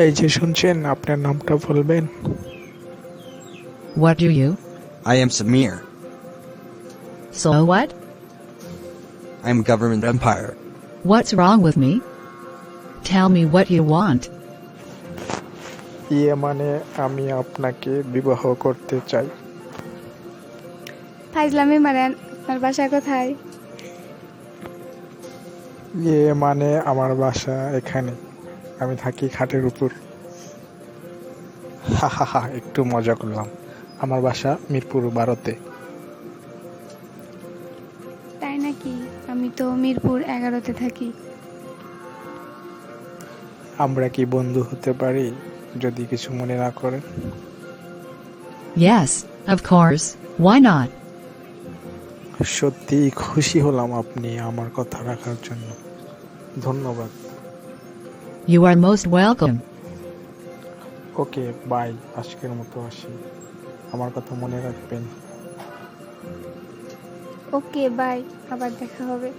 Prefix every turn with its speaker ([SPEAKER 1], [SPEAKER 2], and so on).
[SPEAKER 1] এই যে শুনছেন আপনার নামটা বলবেন
[SPEAKER 2] What do you?
[SPEAKER 3] I am Samir.
[SPEAKER 2] So what?
[SPEAKER 3] I am government empire.
[SPEAKER 2] What's wrong with me? Tell me what you want.
[SPEAKER 1] ইয়ে মানে আমি আপনাকে বিবাহ করতে চাই
[SPEAKER 4] ফাইজলামি মারেন আপনার বাসা কোথায়
[SPEAKER 1] ইয়ে মানে আমার বাসা এখানে আমি থাকি খাটের উপর। হা হা হা একটু মজা করলাম। আমার বাসা মিরপুর বারোতে
[SPEAKER 4] তাই নাকি? আমি তো মিরপুর এগারোতে থাকি।
[SPEAKER 1] আমরা কি বন্ধু হতে পারি যদি কিছু মনে না করেন?
[SPEAKER 2] Yes, of course. Why not?
[SPEAKER 1] সত্যি খুশি হলাম আপনি আমার কথা রাখার জন্য। ধন্যবাদ।
[SPEAKER 2] You are most welcome.
[SPEAKER 1] Okay bye আজকের মতো আসি আমার কথা মনে রাখবেন
[SPEAKER 4] ওকে বাই আবার দেখা হবে